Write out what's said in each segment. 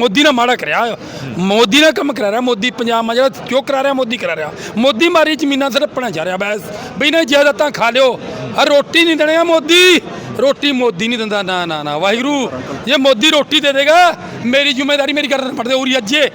ਮੋਦੀ ਨੇ ਮਾੜਾ ਕਰਿਆ। ਮੋਦੀ ਨੇ ਕੰਮ ਕਰਾ ਰਿਹਾ ਮੋਦੀ, ਪੰਜਾਬ ਮਾ ਜਿਹੜਾ ਕਿਉਂ ਕਰਾ ਰਿਹਾ, ਮੋਦੀ ਕਰਾ ਰਿਹਾ। ਮੋਦੀ ਮਾਰੀ ਜ਼ਮੀਨਾਂ ਸਰਪਣਾ ਜਾ ਰਿਹਾ ਬੈਸ। ਬਈ ਨੇ ਜਾਇਦਾਦਾਂ ਖਾ ਲਿਓ। ਆ ਰੋਟੀ ਨਹੀਂ ਦੇਣਿਆ ਮੋਦੀ। ਰੋਟੀ ਮੋਦੀ ਨਹੀਂ ਦਿੰਦਾ, ਨਾ ਨਾ ਨਾ, ਵਾਹਿਗੁਰੂ। ਜੇ ਮੋਦੀ ਰੋਟੀ ਦੇ ਦੇਗਾ, ਮੇਰੀ ਜ਼ਿੰਮੇਵਾਰੀ ਮੇਰੀ ਕਰਨ ਪੜਦੇ ਉਰੀ ਅੱਜੇ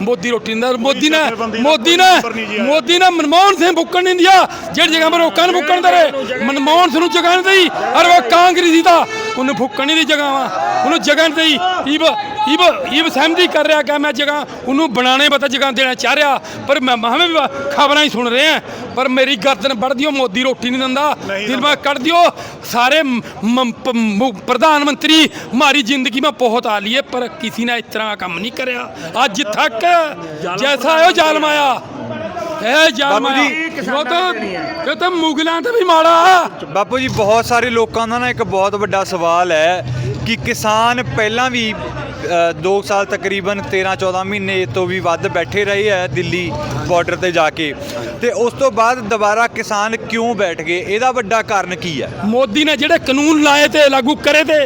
ਮੋਦੀ ਰੋਟੀ ਦਿੰਦਾ, ਮੋਦੀ ਨੇ ਮੋਦੀ ਨੇ ਮੋਦੀ ਨੇ ਮਨਮੋਹਨ ਸਿੰਘ ਬੁੱਕਣ ਨਹੀਂ ਦਿਆ ਜਿਹੜੀ ਜਗ੍ਹਾ ਮੈਂ ਰੋਕਾਂ ਨੂੰ ਬੁੱਕਣ ਦਰੇ ਮਨਮੋਹਨ ਸਿੰਘ ਨੂੰ ਜਗ੍ਹਾ ਨਹੀਂ ਦਈ। ਅਰ ਉਹ ਕਾਂਗਰਸੀ ਦਾ, ਉਹਨੂੰ ਫੁੱਕਣ ਨਹੀਂ ਦੀ ਜਗ੍ਹਾ ਵਾ। ਉਹਨੂੰ ਜਗ੍ਹਾ ਨਹੀਂ ਦਈ। ਈਬ ਈਬ ਈਬ ਸਹਿਮਤੀ ਕਰ ਰਿਹਾ ਕਿ ਮੈਂ ਜਗ੍ਹਾ ਉਹਨੂੰ ਬਣਾਣੇ ਪਤਾ ਜਗ੍ਹਾ ਦੇਣਾ ਚਾਹ ਰਿਹਾ ਪਰ ਮੈਂ ਮਹਾਂ ਵੀ ਖਬਰਾਂ ਹੀ ਸੁਣ ਰਿਹਾ। ਪਰ ਮੇਰੀ ਗਰਦਨ ਵੱਢਦੀ ਮੋਦੀ ਰੋਟੀ ਨਹੀਂ ਦਿੰਦਾ। ਦਿਲ ਮੈਂ ਕੱਢ ਦਿਓ। ਸਾਰੇ ਪ੍ਰਧਾਨ ਮੰਤਰੀ ਮਾਰੀ ਜ਼ਿੰਦਗੀ ਮੈਂ ਬਹੁਤ ਆ ਲਈਏ ਪਰ ਕਿਸੇ ਨੇ ਇਸ ਤਰ੍ਹਾਂ ਕੰਮ ਨਹੀਂ ਕਰਿਆ। ਅੱਜ ਥੱਕ। ਜੈਸਾ ਹੈ ਜਾਲਮ ਆਇਆ। ਇਹ ਜਾਲਮ ਆਇਆ। ਉਹ ਤਾਂ ਮੁਗਲਾਂ ਤੇ ਵੀ ਮਾੜਾ। ਬਾਪੂ ਜੀ ਬਹੁਤ ਸਾਰੇ ਲੋਕਾਂ ਦਾ ਨਾ ਇੱਕ ਬਹੁਤ ਵੱਡਾ ਸਵਾਲ ਹੈ ਕਿ ਕਿਸਾਨ ਪਹਿਲਾਂ ਵੀ 2 ਸਾਲ ਤਕਰੀਬਨ 13 14 ਮਹੀਨੇ ਤੋਂ ਵੀ ਵੱਧ ਬੈਠੇ ਰਹੇ ਹੈ ਦਿੱਲੀ ਬਾਰਡਰ ਤੇ ਜਾ ਕੇ। ਤੇ ਉਸ ਤੋਂ ਬਾਅਦ ਦੁਬਾਰਾ ਕਿਸਾਨ ਕਿਉਂ ਬੈਠ ਗਏ? ਇਹਦਾ ਵੱਡਾ ਕਾਰਨ ਕੀ ਹੈ? ਮੋਦੀ ਨੇ ਜਿਹੜੇ ਕਾਨੂੰਨ ਲਾਏ ਤੇ ਲਾਗੂ ਕਰੇ ਤੇ।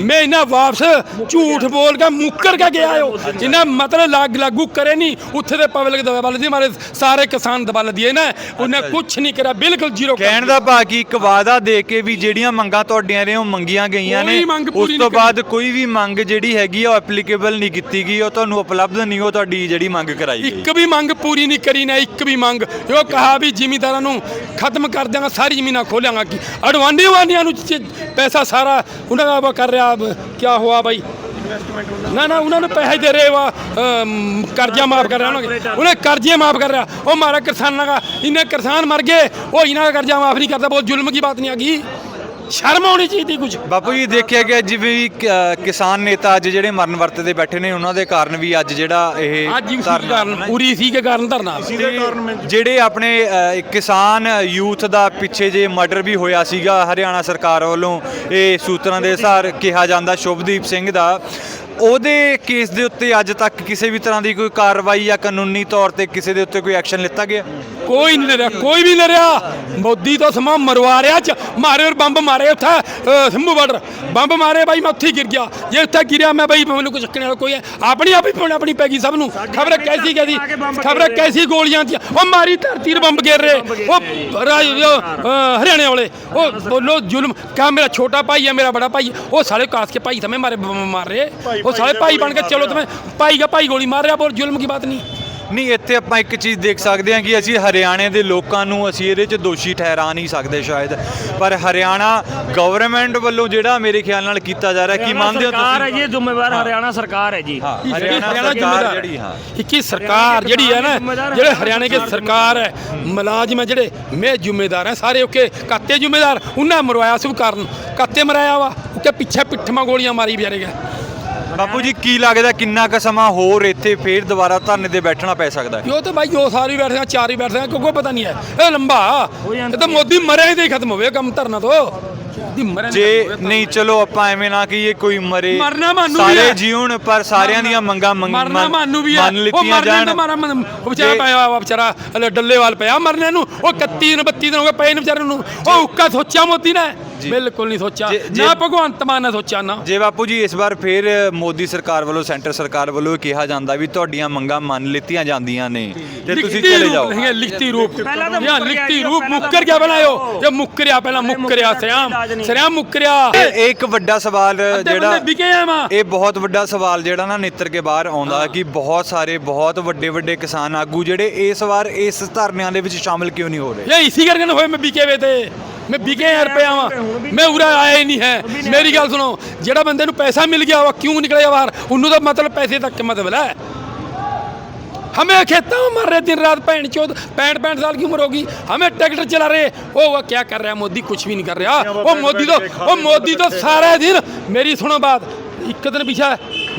ਮੈਂ ਇਹਨਾਂ ਵਾਪਸ ਝੂਠ ਬੋਲ ਕੇ ਮੁੱਕਰ ਕੇ ਗਿਆ ਹੋ। ਇਹਨਾਂ ਮਤਲਬ ਲਾਗ ਕਰੇ ਨਹੀਂ ਉੱਥੇ ਦੇ ਪਬਲਿਕ ਦਬਾਲ ਦੀ ਮਾਰੇ ਸਾਰੇ ਕਿਸਾਨ ਦਬਾਲ ਦਿਏ ਨਾ। ਉਹਨੇ ਕੁਝ ਨਹੀਂ ਕਰਿਆ ਬਿਲਕੁਲ ਜ਼ੀਰੋ ਕਹਿਣ ਦਾ ਕਿ ਇੱਕ ਵਾਅਦਾ ਦੇ ਕੇ ਵੀ ਜਿਹੜੀਆਂ ਮੰਗਾਂ ਤੁਹਾਡੀਆਂ ਨੇ ਉਹ ਮੰਗੀਆਂ ਗਈਆਂ ਨੇ। ਉਸ ਤੋਂ ਬਾਅਦ ਕੋਈ ਵੀ ਮੰਗ ਜਿਹੜੀ ਹੈਗੀ ਆ ਉਹ ਐਪਲੀਕੇਬਲ ਨਹੀਂ ਕੀਤੀ ਗਈ ਉਹ ਤੁਹਾਨੂੰ ਉਪਲਬਧ ਨਹੀਂ ਉਹ ਤੁਹਾਡੀ ਜਿਹੜੀ ਮੰਗ ਕਰਾਈ ਗਈ। ਇੱਕ ਵੀ ਮੰਗ ਪੂਰੀ ਨਹੀਂ ਕਰੀ ਨਾ ਇੱਕ ਵੀ ਮੰਗ। ਉਹ ਕਹਾ ਵੀ ਜ਼ਿਮੀਂਦਾਰਾਂ ਨੂੰ ਖਤਮ ਕਰ ਦਿਆਂਗਾ ਸਾਰੀ ਜ਼ਮੀਨਾਂ ਖੋਲਾਂਗਾ ਕੀ ਅਡਵਾਨੀ ਵਾਨੀਆਂ ਨੂੰ ਚ- ਪੈਸਾ ਸਾਰਾ ਉਹਨਾਂ ਦਾ ਉਹ ਕਰ ਰਿਹਾ ਕੀ ਹੋਆ ਬਾਈ? ਨਾ ਨਾ ਉਹਨਾਂ ਨੂੰ ਪੈਸੇ ਦੇ ਰਹੇ ਵਾ ਅਮ, ਕਰਜ਼ਾ ਮਾਫ ਕਰ ਰਿਹਾ ਉਹਨਾਂ ਕੇ ਉਹਨੇ ਕਰਜ਼ੇ ਮਾਫ ਕਰ ਰਿਹਾ। ਉਹ ਮਾਰਾ ਕਿਸਾਨਾਂ ਦਾ ਇੰਨੇ ਕਿਸਾਨ ਮਰ ਗਏ ਉਹ ਇਹਨਾਂ ਦਾ ਕਰਜ਼ਾ ਮਾਫ ਨਹੀਂ ਕਰਦਾ ਬਹੁਤ ਜ਼ੁਲਮ ਕੀ ਬਾਤ ਨਹੀਂ ਆਗੀ ਸ਼ਰਮ ਆਉਣੀ ਚਾਹੀਦੀ ਕੁਝ। ਬਾਪੂ ਜੀ ਦੇਖਿਆ ਗਿਆ ਜਿਵੇਂ ਵੀ ਕ- ਕਿਸਾਨ ਨੇਤਾ ਅੱਜ ਜਿਹੜੇ ਮਰਨ ਵਰਤੇ ਦੇ ਬੈਠੇ ਨੇ ਉਹਨਾਂ ਦੇ ਕਾਰਨ ਵੀ ਅੱਜ ਜਿਹੜਾ ਇਹ ਅੱਜ ਹੀ ਸੀ ਧਰਨਾ ਕਾਰਨ ਪੂਰੀ ਸੀ ਕੇ ਕਾਰਨ ਧਰਨਾ। ਤੇ ਜਿਹੜੇ ਆਪਣੇ ਅ, ਕਿਸਾਨ ਯੂਥ ਦਾ ਪਿੱਛੇ ਜੇ ਮਰਡਰ ਵੀ ਹੋਇਆ ਸੀਗਾ ਹਰਿਆਣਾ ਸਰਕਾਰ ਵੱਲੋਂ ਇਹ ਸੂਤਰਾਂ ਦੇ ਅਨੁਸਾਰ ਕਿਹਾ ਜਾਂਦਾ ਸ਼ੁਭਦੀਪ ਸਿੰਘ ਦਾ ਉਹਦੇ ਕੇਸ ਦੇ ਉੱਤੇ ਅੱਜ ਤੱਕ ਕਿਸੇ ਵੀ ਤਰ੍ਹਾਂ ਦੀ ਕੋਈ ਕਾਰਵਾਈ ਜਾਂ ਕਾਨੂੰਨੀ ਤੌਰ ਤੇ ਕਿਸੇ ਦੇ ਉੱਤੇ ਕੋਈ ਐਕਸ਼ਨ ਲਿੱਤਾ ਗਿਆ? ਕੋਈ ਨਹੀਂ ਰਿਹਾ ਕੋਈ ਵੀ ਨਹੀਂ ਰਿਹਾ ਮੋਦੀ ਤਾਂ ਸਮਾਂ ਮਰਵਾ ਰਿਹਾ ਚ। ਮਾਰੇ ਔਰ ਬੰਬ ਮਾਰੇ ਉੱਥੇ ਸੰਭੂ ਬਾਰਡਰ। ਬੰਬ ਮਾਰੇ ਬਾਈ ਮੈਂ ਉੱਥੇ ਗਿਰ ਗਿਆ। ਜੇ ਉੱਥੇ ਗਿਰਿਆ ਮੈਂ ਬਾਈ ਮੈਨੂੰ ਕੁਝ ਚੱਕਣ ਵਾਲਾ ਕੋਈ ਹੈ। ਆਪਣੀ ਆਪ ਹੀ ਪੌਣ ਆਪਣੀ ਪੈ ਗਈ ਸਭ ਨੂੰ। ਖਬਰ ਕੈਸੀ ਕੈਸੀ ਖਬਰ ਕੈਸੀ ਗੋਲੀਆਂ ਦੀਆਂ ਉਹ ਮਾਰੀ ਧਰਤੀ ਤੇ ਬੰਬ ਗਿਰ ਰਹੇ। ਉਹ ਹਰਿਆਣੇ ਵਾਲੇ। ਉਹ ਬੋਲੋ ਜ਼ੁਲਮ। ਕਾ ਮੇਰਾ ਛੋਟਾ ਭਾਈ ਹੈ ਮੇਰਾ ਬੜਾ ਭਾਈ। ਉਹ ਸਾਲੇ ਕਾਸ ਕੇ ਭਾਈ ਸਮੇਂ ਮਾਰੇ ਬੰਬ ਮਾਰ ਰਹੇ। ਉਹ ਸਾਲੇ ਭਾਈ ਬਣ ਕੇ ਚਲੋ ਤੁਮੇ ਭਾਈ ਦਾ ਭਾਈ ਗੋਲੀ ਮਾਰ ਰਿਹਾ ਬੋਲ ਜ਼ੁਲਮ ਕੀ ਬਾਤ ਨਹੀਂ। ਨਹੀਂ ਇੱਥੇ ਆਪਾਂ ਇੱਕ ਚੀਜ਼ ਦੇਖ ਸਕਦੇ ਹਾਂ ਕਿ ਅਸੀਂ ਹਰਿਆਣੇ ਦੇ ਲੋਕਾਂ ਨੂੰ ਅਸੀਂ ਇਹਦੇ 'ਚ ਦੋਸ਼ੀ ਠਹਿਰਾ ਨਹੀਂ ਸਕਦੇ ਸ਼ਾਇਦ। ਪਰ ਹਰਿਆਣਾ ਗਵਰਨਮੈਂਟ ਵੱਲੋਂ ਜਿਹੜਾ ਮੇਰੇ ਖਿਆਲ ਨਾਲ ਕੀਤਾ ਜਾ ਰਿਹਾ ਕੀ ਮੰਨਦੇ ਹੋ ਸਰਕਾਰ ਹੈ ਤੁਸੀਂ ਜੀ ਇਹ ਜ਼ਿੰਮੇਵਾਰ ਹਰਿਆਣਾ ਸਰਕਾਰ ਹੈ ਜੀ। ਹਾਂ ਹਰਿਆਣਾ ਸਰਕਾਰ ਜਿਹੜੀ ਹਾਂ। ਇੱਕੀ ਸਰਕਾਰ ਜਿਹੜੀ ਹੈ ਨਾ ਜਿਹੜੇ ਹਰਿਆਣੇ ਦੀ ਸਰਕਾਰ ਹੈ ਮੁਲਾਜ਼ਮ ਹੈ ਜਿਹੜੇ ਮੈਂ ਜ਼ਿੰਮੇਦਾਰ ਹੈ ਸਾਰੇ ਓਕੇ ਕਾਤੇ ਜ਼ਿੰਮੇਦਾਰ ਉਹਨਾਂ ਮਰਵਾਇਆ ਸੀ ਕਾਰਨ ਕਾਤੇ ਮਰਾਇਆ ਵਾ ਉਹਕੇ ਪਿੱਛੇ ਪਿੱਠਾਂ ਗੋਲੀਆਂ ਮਾਰੀ ਗਏ। ਬਾਪੂ ਜੀ ਕੀ ਲੱਗਦਾ ਕਿੰਨਾ ਕੁ ਸਮਾਂ ਹੋਰ ਇੱਥੇ ਫੇਰ ਦੁਬਾਰਾ ਧਰਨੇ ਤੇ ਬੈਠਣਾ ਪੈ ਸਕਦਾ ਹੈ? ਉਹ ਤਾਂ ਬਾਈ ਜੋ ਸਾਰੀ ਬੈਠਦੇ ਆ ਚਾਰ ਹੀ ਬੈਠਦੇ ਆ ਕੋਈ ਪਤਾ ਨਹੀਂ ਹੈ। ਇਹ ਲੰਬਾ। ਇਹ ਤਾਂ ਮੋਦੀ ਮਰੇ ਤੇ ਹੀ ਖਤਮ ਹੋਵੇ ਕੰਮ ਧਰਨਾ ਤੋਂ। ਦੀ ਜੇ ਨਹੀਂ ਚਲੋ ਆਪਾਂ ਐਵੇਂ ਨਾ ਕਹੀਏ ਕੋਈ ਮਰੇ। ਮਰਨਾ ਮਾਨੂੰ ਵੀ ਸਾਰੇ ਹੈ। ਜੀਉਣ ਪਰ ਸਾਰਿਆਂ ਦੀਆਂ ਮੰਗਾਂ ਮੰਗ- ਮਰਨਾ ਮੰਨ- ਮਾਨੂੰ ਵੀ ਹੈ। ਮੰਨ ਉਹ ਲਿੱਤੀਆਂ ਮਰਨੇ ਜਾਣ। ਤਾਂ ਮਾਰਾ ਮਨ- ਉਹ ਵਿਚਾਰਾ ਜੇ- ਪਿਆ ਵਾ ਵਿਚਾਰਾ ਹਲੇ ਡੱਲੇਵਾਲ ਪਿਆ ਮਰਨੇ ਨੂੰ। ਉਹ 31 ਦਿਨ 32 ਦਿਨ ਹੋ ਗਏ ਪਏ ਨੇ ਵਿਚਾਰੇ ਨੂੰ। ਉਹ ਉੱਕਾ ਸੋਚਿਆ ਮੋਦੀ ਨੇ। ਬਿਲਕੁਲ ਨਹੀਂ ਸੋਚਿਆ। ਨਾ ਭਗਵੰਤ ਮਾਨ ਨੇ ਸੋਚਿਆ ਨਾ। ਜੇ ਬਾਪੂ ਜੀ ਇਸ ਵਾਰ ਫੇਰ ਮੋਦੀ ਸਰਕਾਰ ਵੱਲੋਂ ਸੈਂਟਰ ਸਰਕਾਰ ਵੱਲੋਂ ਕਿਹਾ ਜਾਂਦਾ ਵੀ ਤੁਹਾਡੀਆਂ ਮੰਗਾਂ ਮੰਨ ਲਿੱਤੀਆਂ ਜਾਂਦੀਆਂ ਨੇ ਤੇ ਤੁਸੀਂ ਚਲੇ ਜਾਓ। ਲਿਖਤੀ ਰੂਪ। ਜਾਂ ਲਿਖਤੀ ਰੂਪ ਮੁੱਕਰ ਗਿਆ ਬਣਾਇਓ। ਜੇ ਮੁੱਕਰਿਆ ਪਹਿਲਾਂ ਮੁੱਕਰਿਆ ਸਿਆਮ ਸਿਆਮ ਮੁੱਕਰਿਆ। ਇਹ ਇੱਕ ਵੱਡਾ ਸਵਾਲ ਜਿਹੜਾ ਇਹ ਬਹੁਤ ਵੱਡਾ ਸਵਾਲ ਜਿਹੜਾ ਨਾ ਨੇਤਰ ਕੇ ਬਾਹਰ ਆਉਂਦਾ ਕਿ ਬਹੁਤ ਸਾਰੇ ਬਹੁਤ ਵੱਡੇ ਵੱਡੇ ਕਿਸਾਨ ਆਗੂ ਜਿਹੜੇ ਇਸ ਵਾਰ ਇਸ ਧਰਨਿਆਂ ਦੇ ਵਿੱਚ ਸ਼ਾਮਲ ਕਿਉਂ ਨਹੀਂ ਹੋ ਰਹੇ? ਇਹ ਇਸੇ ਕਰਕੇ ਹੋਏ ਮੈਂ ਬੀਕੇਵੇ ਤੇ। हुए थे मैं बिके यार पे आवा मैं उरा आया ही नहीं है मेरी गल सुनो जेड़ा बंदे नु पैसा मिल गया वो क्यों निकले बाहर उन्हों तो मतलब पैसे तक के मतलब है हमें खेतों में मर रहे दिन रात पैंट चौथ पैंठ पैंठ साल की उम्र होगी हमें ट्रैक्टर चला रहे ओ वो क्या कर रहा है मोदी कुछ भी नहीं कर रहा वो मोदी तो वो मोदी तो सारा दिन मेरी सुनो बात एक दिन पीछे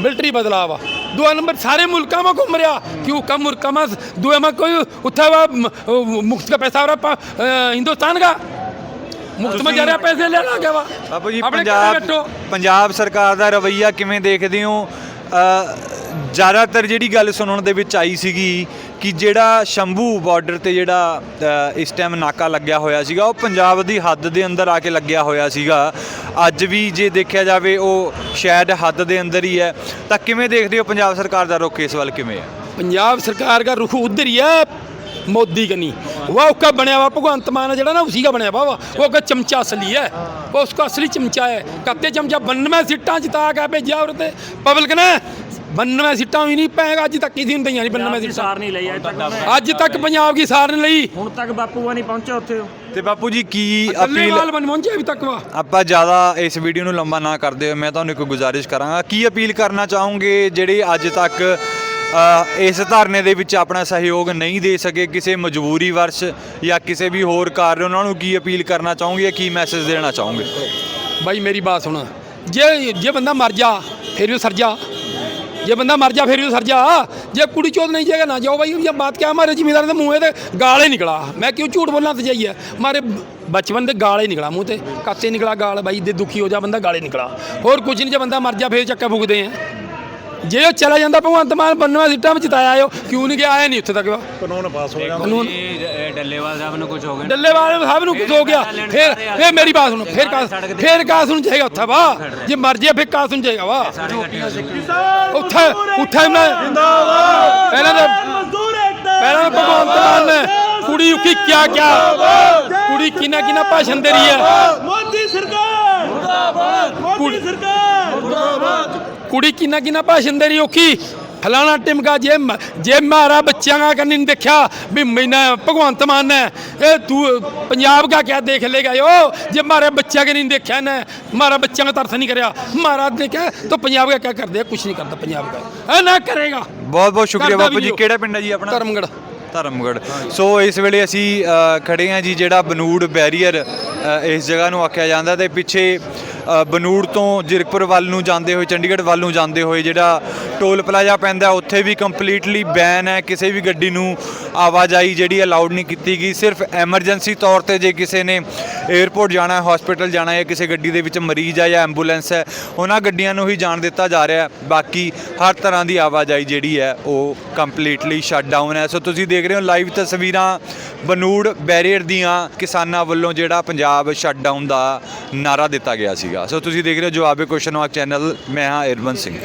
मिलिट्री बदला हुआ दो नंबर सारे मुल्का में घूम रहा क्यों कम मुल्का में दुआ में कोई उठा हुआ म- मुफ्त का पैसा हो रहा पा- अ, हिंदुस्तान का मुफ्त में जा रहा पैसे ले ला वा ਬਾਪੂ ਜੀ अपने ਪੰਜਾਬ कट्टो बैठो। ਪੰਜਾਬ ਸਰਕਾਰ ਦਾ ਰਵਈਆ ਕਿਵੇਂ ਦੇਖਦੇ ਹੋ ਅ, ਜ਼ਿਆਦਾਤਰ ਜਿਹੜੀ ਗੱਲ ਸੁਣਨ ਦੇ ਵਿੱਚ ਆਈ ਸੀਗੀ ਕਿ ਜਿਹੜਾ ਸ਼ੰਭੂ ਬਾਰਡਰ ਤੇ ਜਿਹੜਾ ਅ, ਇਸ ਟਾਈਮ ਨਾਕਾ ਲੱਗਿਆ ਹੋਇਆ ਸੀਗਾ ਉਹ ਪੰਜਾਬ ਦੀ ਹੱਦ ਦੇ ਅੰਦਰ ਆ ਕੇ ਲੱਗਿਆ ਹੋਇਆ ਸੀਗਾ ਅੱਜ ਵੀ ਜੇ ਦੇਖਿਆ ਜਾਵੇ ਉਹ ਸ਼ਾਇਦ ਹੱਦ ਦੇ ਅੰਦਰ ਹੀ ਹੈ ਤਾਂ ਕਿਵੇਂ ਦੇਖਦੇ ਹੋ ਪੰਜਾਬ ਸਰਕਾਰ ਦਾ ਰੁਖ ਇਸ ਵੱਲ ਕਿਵੇਂ ਹੈ पंजाब सरकार का रुख उधर ही है मोदी का नहीं वो उसका बनया हुआ भगवंत मान है जड़ा ना उसी का बनया हुआ वो उसका चमचा असली है वो उसका असली चमचा है कत्ते चमचा बन्नवे सीटा जिता के भेजा और ते पब्लिक ने बन्नवे सीटा भी नहीं पैगा अज तक किसी ने नहीं बन्नवे ਦੀ सीटा ਸਾਰ ਨਹੀਂ ਲਈ ਅੱਜ ਤੱਕ ਉਹਨੇ। ਅੱਜ ਤੱਕ ਪੰਜਾਬ ਦੀ ਸਾਰ ਨਹੀਂ ਲਈ ਹੁਣ ਤੱਕ ਬਾਪੂਆ ਨਹੀਂ ਪਹੁੰਚਿਆ ਉੱਥੇ ਤੇ ਬਾਪੂ ਜੀ ਕੀ ਅਪੀਲ ਅਪੀਲ ਬਣ ਪਹੁੰਚੇ ਅਭੀ ਤੱਕ ਵਾ ਆਪਾਂ ਜ਼ਿਆਦਾ ਇਸ ਵੀਡੀਓ ਨੂੰ ਲੰਬਾ ਨਾ ਕਰਦੇ ਹੋਏ ਮੈਂ ਤੁਹਾਨੂੰ ਇੱਕ ਗੁਜ਼ਾਰਿਸ਼ ਕਰਾਂਗਾ ਕੀ ਅਪੀਲ ਕਰਨਾ ਚਾਹੋਗੇ ਜਿਹੜੇ ਅੱਜ ਤੱਕ ਅ, ਇਸ ਧਰਨੇ ਦੇ ਵਿੱਚ ਆਪਣਾ ਸਹਿਯੋਗ ਨਹੀਂ ਦੇ ਸਕੇ ਕਿਸੇ ਮਜਬੂਰੀ ਵਰਸ਼ ਜਾਂ ਕਿਸੇ ਵੀ ਹੋਰ ਕਾਰਨ, ਉਹਨਾਂ ਨੂੰ ਕੀ ਅਪੀਲ ਕਰਨਾ ਚਾਹੂੰਗੀ ਕੀ ਮੈਸੇਜ ਦੇਣਾ ਚਾਹੂੰਗੇ? ਬਾਈ, ਮੇਰੀ ਬਾਤ ਸੁਣ। ਜੇ ਜੇ ਬੰਦਾ ਮਰ ਜਾ, ਫਿਰ ਵੀ ਸਰ ਜਾ। ਜੇ ਬੰਦਾ ਮਰ ਜਾ, ਫਿਰ ਵੀ ਸਰ ਜਾ। ਜੇ ਕੁੜੀ ਚੋਦ ਨਹੀਂ ਜਾਏਗਾ ਨਾ ਜਾਓ ਬਾਈ ਇਹ ਬਾਤ ਕਿਆ ਮਾਰੇ, ਜ਼ਿਮੀਦਾਰ ਦੇ ਮੂੰਹੇ ਤੇ ਹੀ ਨਿਕਲਾ। ਮੈਂ ਕਿਉਂ ਝੂਠ ਬੋਲਣਾ ਤੇ ਜਾਈਏ? ਮਾਰੇ, ਬਚਪਨ ਦੇ ਗਾਲ ਹੀ ਨਿਕਲਾ ਮੂੰਹ ਤੇ। ਕੱਤੇ ਨਿਕਲਾ ਗਾਲ ਬਾਈ ਦੇ ਦੁਖੀ ਹੋ ਜਾ, ਬੰਦਾ ਗਾਲੇ ਨਿਕਲਾ। ਹੋਰ ਕੁਝ ਨਹੀਂ, ਜੇ ਬੰਦਾ ਮਰ ਜਾ, ਫਿਰ ਚੱਕਾ ਫੁਕਦੇ ਆ। ਜੇ ਉਹ ਚਲਾ ਜਾਂਦਾ ਭਗਵੰਤ ਮਾਨ ਬੰਨਵਾ ਸੀਟਾਂ ਵਿੱਚ ਜਿਤਾਇਆ ਆਇਓ ਕਿਉਂ ਨਹੀਂ ਗਿਆ? ਆਇਆ ਨਹੀਂ ਉੱਥੇ ਤੱਕ। ਕਾਨੂੰਨ ਪਾਸ ਹੋ ਗਿਆ। ਕਾਨੂੰਨ ਡੱਲੇਵਾਲ ਸਾਹਿਬ ਨੂੰ ਕੁਝ ਹੋ ਗਿਆ ਡੱਲੇਵਾਲ ਸਾਹਿਬ ਨੂੰ ਕੁਝ ਹੋ ਗਿਆ। ਫਿਰ ਫਿਰ ਮੇਰੀ ਬਾਤ ਸੁਣੋ। ਫਿਰ ਕਾ ਫਿਰ ਕਾ ਸੁਣ ਜਾਏਗਾ ਉੱਥੇ ਵਾ ਜੇ ਮਰ ਜੇ ਫਿਰ ਕਾ ਸੁਣ ਜਾਏਗਾ ਵਾ ਉੱਥੇ ਉੱਥੇ ਮੈਂ ਜਿੰਦਾਬਾਦ। ਪਹਿਲਾਂ ਤਾਂ ਪਹਿਲਾਂ ਤਾਂ ਭਗਵੰਤ ਮਾਨ ਨੇ ਕੁੜੀ ਉੱਕੀ ਕਿਆ ਕਿਆ ਕੁੜੀ ਕਿੰਨਾ ਕਿੰਨਾ ਭਾਸ਼ਣ ਦੇ ਰਹੀ ਹੈ। ਮੋਦੀ ਸਰਕਾਰ। ਮੁਰਦਾਬਾਦ। ਮੋਦੀ ਸਰਕਾਰ। ਮੁਰਦਾਬਾਦ। ਕੁੜੀ ਕਿੰਨਾ ਕਿੰਨਾ ਭਾਸ਼ਣ ਦੇ ਰਹੀ ਔਖੀ? ਫਲਾਣਾ ਟਿਮਕਾ ਜੇ ਜੇ ਮਾਰਾ ਬੱਚਿਆਂ ਦਾ ਕੰਨੀ ਨਹੀਂ ਦੇਖਿਆ ਵੀ ਮੈਨਾਂ ਭਗਵੰਤ ਮਾਨ ਨੇ ਇਹ ਤੂੰ ਪੰਜਾਬ ਦਾ ਕਿਆ ਦੇਖ ਲੇਗਾ ਯੋ ਜੇ ਮਾਰੇ ਬੱਚਿਆਂ ਕੇ ਨਹੀਂ ਦੇਖਿਆ ਨੇ ਮਾਰਾ ਬੱਚਿਆਂ ਦਾ ਤਰਸ ਨਹੀਂ ਕਰਿਆ। ਮਾਰਾ ਕਿਹਾ ਤਾਂ ਪੰਜਾਬ ਦਾ ਕਿਆ ਕਰਦੇ ਕੁਝ ਨਹੀਂ ਕਰਦਾ ਪੰਜਾਬ ਦਾ। ਇਹ ਨਾ ਕਰੇਗਾ। ਬਹੁਤ ਬਹੁਤ ਸ਼ੁਕਰੀਆ ਬਾਪੂ ਜੀ। ਕਿਹੜਾ ਪਿੰਡ ਹੈ ਜੀ ਆਪਣਾ? ਧਰਮਗੜ ਧਰਮਗੜ ਸੋ ਇਸ ਵੇਲੇ ਅਸੀਂ ਖੜੇ ਹਾਂ ਜੀ ਜਿਹੜਾ ਬਨੂੜ ਬੈਰੀਅਰ ਇਸ ਜਗ੍ਹਾ ਨੂੰ ਆਖਿਆ ਜਾਂਦਾ ਤੇ ਪਿੱਛੇ ਬਨੂੜ ਤੋਂ ਜਿਰਕਪੁਰ ਵੱਲ ਨੂੰ ਜਾਂਦੇ ਹੋਏ, ਚੰਡੀਗੜ੍ਹ ਵੱਲ ਨੂੰ ਜਾਂਦੇ ਹੋਏ ਜਿਹੜਾ ਟੋਲ ਪਲਾਜ਼ਾ ਪੈਂਦਾ ਉੱਥੇ ਵੀ ਕੰਪਲੀਟਲੀ ਬੈਨ ਹੈ। ਕਿਸੇ ਵੀ ਗੱਡੀ ਨੂੰ ਆਵਾਜਾਈ ਜਿਹੜੀ ਅਲਾਉਡ ਨਹੀਂ ਕੀਤੀ ਗਈ। ਸਿਰਫ ਐਮਰਜੈਂਸੀ ਤੌਰ ਤੇ ਜੇ ਕਿਸੇ ਨੇ 에ਅਰਪੋਰਟ ਜਾਣਾ ਹੈ ਹਸਪੀਟਲ ਜਾਣਾ ਹੈ ਕਿਸੇ ਗੱਡੀ ਦੇ ਵਿੱਚ ਮਰੀਜ਼ ਹੈ ਜਾਂ ਐਂਬੂਲੈਂਸ ਹੈ, ਉਹਨਾਂ ਗੱਡੀਆਂ ਨੂੰ ਹੀ ਜਾਣ ਦਿੱਤਾ ਜਾ ਰਿਹਾ ਬਾਕੀ ਹਰ ਤਰ੍ਹਾਂ ਦੀ ਆਵਾਜਾਈ ਜਿਹੜੀ ਹੈ, ਉਹ ਕੰਪਲੀਟਲੀ ਸ਼ਟ ਡਾਊਨ ਹੈ। ਸੋ ਤੁਸੀਂ ਦੇਖ ਰਹੇ ਹੋ ਲਾਈਵ ਤਸਵੀਰਾਂ ਬਨੂੜ ਬੈਰੀਅਰ ਦੀਆਂ ਕਿਸਾਨਾਂ ਵੱਲੋਂ ਜਿਹੜਾ ਪੰਜਾਬ ਸ਼ਟ ਡਾਊਨ ਦਾ ਨਾਰਾ ਦਿੱਤਾ ਗਿਆ ਸੀਗਾ। ਸੋ ਤੁਸੀਂ ਦੇਖ ਰਹੇ ਹੋ ਜਵਾਬੇ ਕੁਐਸਚਨ ਮਾਰਕ ਚੈਨਲ ਮੈਂ ਹਾਂ ਇਰਵਨ ਸਿੰਘ